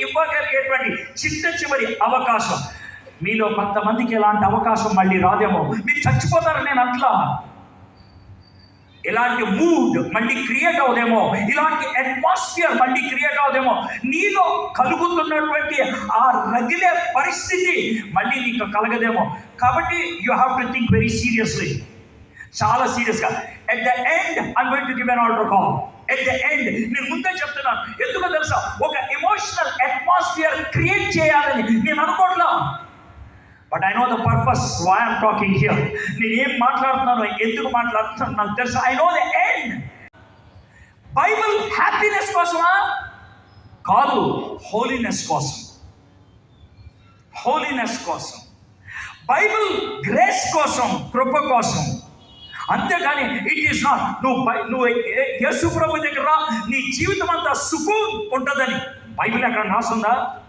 ఇవ్వగలిగేటువంటి చిట్ట చివరి అవకాశం. మీలో కొంతమందికి ఎలాంటి అవకాశం మళ్ళీ రాదేమో. మీరు చచ్చిపోతారు నేను అట్లా ఇలాంటి మూడ్ మళ్ళీ క్రియేట్ అవుదేమో. ఇలాంటి అట్మాస్ఫియర్ మళ్ళీ క్రియేట్ అవుదేమో. నీలో కలుగుతున్నటువంటి ఆ రగిలే పరిస్థితి మళ్ళీ నీకు కలగదేమో. కాబట్టి you have to think very seriously చాలా సీరియస్గా at the end I'm going to give an altar call at the end నేను ముందే చెప్తున్నాను. ఎందుకో తెలుసా? చేయాలని నేను అనుకోవట్లా. But I know the purpose why I'm talking here నేను ఏం మాట్లాడుతున్నాను ఎందుకు మాట్లాడుతున్నాను నాకు తెలుసు. I know the end Bible happiness కోసమా? కాదు హోలీనెస్ కోసం. హోలీనెస్ కోసం. బైబిల్ గ్రేస్ కోసం కృప కోసం. అంతేగాని ఇట్ ఈస్ నాట్ నువ్వు నువ్వు యేసు ప్రభు దగ్గర నీ జీవితం అంతా సుఖం ఉంటుందని. బైబిల్ ఎక్కడ రాసుందా?